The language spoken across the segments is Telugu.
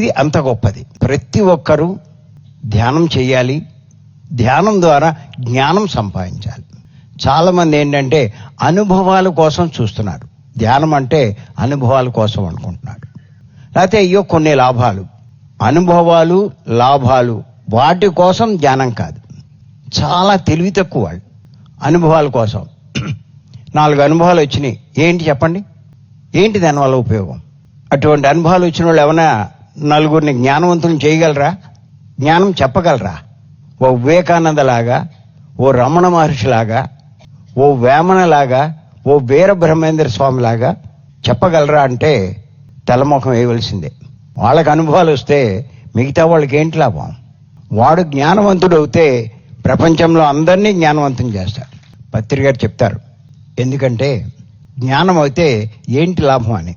ఇది అంత గొప్పది. ప్రతి ఒక్కరూ ధ్యానం చేయాలి. ధ్యానం ద్వారా జ్ఞానం సంపాదించాలి. చాలామంది ఏంటంటే అనుభవాల కోసం చూస్తున్నారు. ధ్యానం అంటే అనుభవాల కోసం అనుకుంటున్నాడు లేకపోతే అయ్యో కొన్ని లాభాలు. అనుభవాలు లాభాలు వాటి కోసం ధ్యానం కాదు. చాలా తెలివి తక్కువ వాళ్ళు అనుభవాల కోసం. నాలుగు అనుభవాలు వచ్చినాయి. ఏంటి చెప్పండి? ఏంటి దానివల్ల ఉపయోగం? అటువంటి అనుభవాలు వచ్చిన వాళ్ళు ఏమైనా నలుగురిని జ్ఞానవంతులను చేయగలరా? జ్ఞానం చెప్పగలరా? ఓ వివేకానంద లాగా ఓ రమణ మహర్షిలాగా ఓ వేమన లాగా ఓ వీర బ్రహ్మేంద్ర స్వామిలాగా చెప్పగలరా అంటే తెల్లముఖం వేయవలసిందే. వాళ్ళకి అనుభవాలు వస్తే మిగతా వాళ్ళకి ఏంటి లాభం? వాడు జ్ఞానవంతుడు అవుతే ప్రపంచంలో అందరినీ జ్ఞానవంతం చేస్తాడు పత్రికారు చెప్తారు ఎందుకంటే జ్ఞానం అయితే ఏంటి లాభం అని.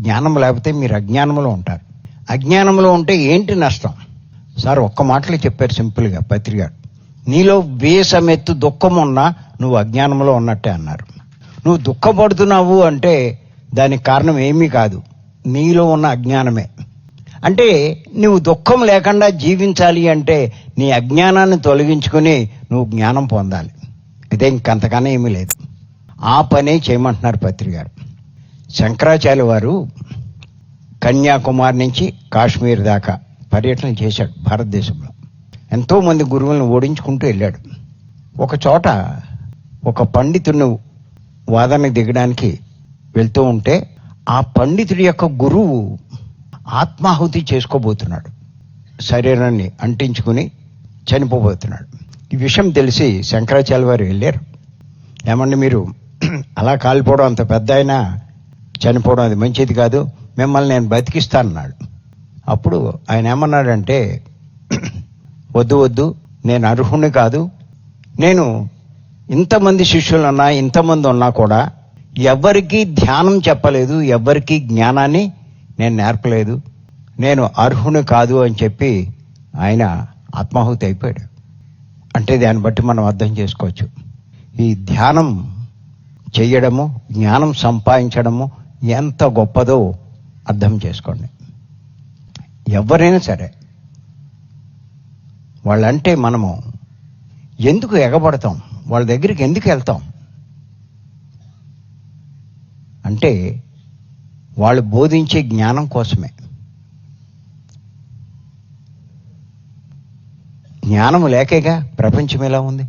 జ్ఞానం లేకపోతే మీరు అజ్ఞానంలో ఉంటారు. అజ్ఞానంలో ఉంటే ఏంటి నష్టం? సార్ ఒక్క మాటలో చెప్పారు సింపుల్గా పత్రికారు నీలో వేసమెత్తు దుఃఖం ఉన్నా నువ్వు అజ్ఞానంలో ఉన్నట్టే అన్నారు. నువ్వు దుఃఖపడుతున్నావు అంటే దానికి కారణం ఏమీ కాదు. నీలో ఉన్న అజ్ఞానమే. అంటే నువ్వు దుఃఖం లేకుండా జీవించాలి అంటే నీ అజ్ఞానాన్ని తొలగించుకుని నువ్వు జ్ఞానం పొందాలి. ఇదే ఇంకంతకన్నా ఏమీ లేదు. ఆ పనే చేయమంటున్నారు పత్రిక గారు. శంకరాచార్య వారు కన్యాకుమారి నుంచి కాశ్మీర్ దాకా పర్యటన చేశాడు భారతదేశంలో. ఎంతోమంది గురువులను ఓడించుకుంటూ వెళ్ళాడు. ఒక చోట ఒక పండితుడిని వాదనకు దిగడానికి వెళ్తూ ఉంటే ఆ పండితుడి యొక్క గురువు ఆత్మాహుతి చేసుకోబోతున్నాడు. శరీరాన్ని అంటించుకుని చనిపోబోతున్నాడు. ఈ విషయం తెలిసి శంకరాచార్య వారు వెళ్ళారు. ఏమండి మీరు? అలా కాలిపోవడం అంత పెద్ద అయినా చనిపోవడం అది మంచిది కాదు. మిమ్మల్ని నేను బతికిస్తానన్నాడు. అప్పుడు ఆయన ఏమన్నాడంటే వద్దు వద్దు నేను అర్హుణ్ణి కాదు. నేను ఇంతమంది శిష్యులు ఉన్నా ఇంతమంది ఉన్నా కూడా ఎవ్వరికీ ధ్యానం చెప్పలేదు ఎవ్వరికీ జ్ఞానాన్ని నేను నేర్పలేదు. నేను అర్హుని కాదు అని చెప్పి ఆయన ఆత్మాహుతి అయిపోయాడు. అంటే దాన్ని బట్టి మనం అర్థం చేసుకోవచ్చు. ఈ ధ్యానం చేయడము జ్ఞానం సంపాదించడము ఎంత గొప్పదో అర్థం చేసుకోండి. ఎవరైనా సరే వాళ్ళంటే మనము ఎందుకు ఎగబడతాం? వాళ్ళ దగ్గరికి ఎందుకు వెళ్తాం? అంటే వాళ్ళు బోధించే జ్ఞానం కోసమే. జ్ఞానం లేకేగా? ప్రపంచం ఎలా ఉంది?